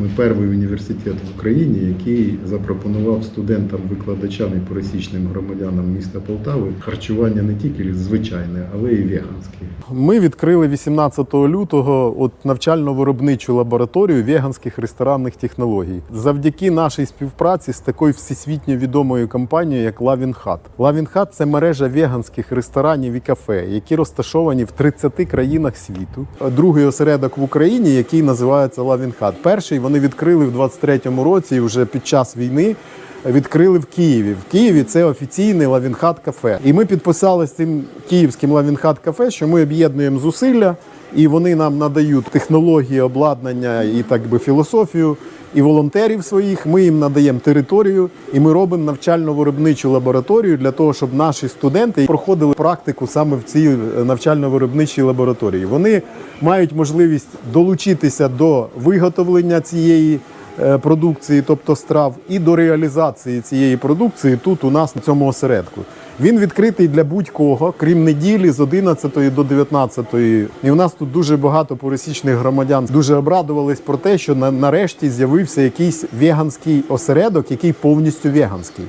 Ми перший університет в Україні, який запропонував студентам, викладачам і пересічним громадянам міста Полтави харчування не тільки звичайне, але й веганське. Ми відкрили 18 лютого от навчально-виробничу лабораторію веганських ресторанних технологій завдяки нашій співпраці з такою всесвітньо відомою компанією, як Лавінхат. Лавінхат це мережа веганських ресторанів і кафе, які розташовані в 30 країнах світу. Другий осередок в Україні, який називається Лавінхат. Перший вони відкрили в 23-му році, вже під час війни відкрили в Києві. В Києві це офіційний Лавінхат кафе. І ми підписали з цим київським Лавінхат кафе, що ми об'єднуємо зусилля, і вони нам надають технології, обладнання і так би філософію. І волонтерів своїх ми їм надаємо територію, і ми робимо навчально-виробничу лабораторію для того, щоб наші студенти проходили практику саме в цій е, навчально-виробничій лабораторії. Вони мають можливість долучитися до виготовлення цієї е, продукції, тобто страв, і до реалізації цієї продукції тут у нас на цьому осередку. Він відкритий для будь-кого, крім неділі з 11 до 19. І у нас тут дуже багато пересічних громадян дуже обрадувались про те, що на- нарешті з'явився якийсь веганський осередок, який повністю веганський.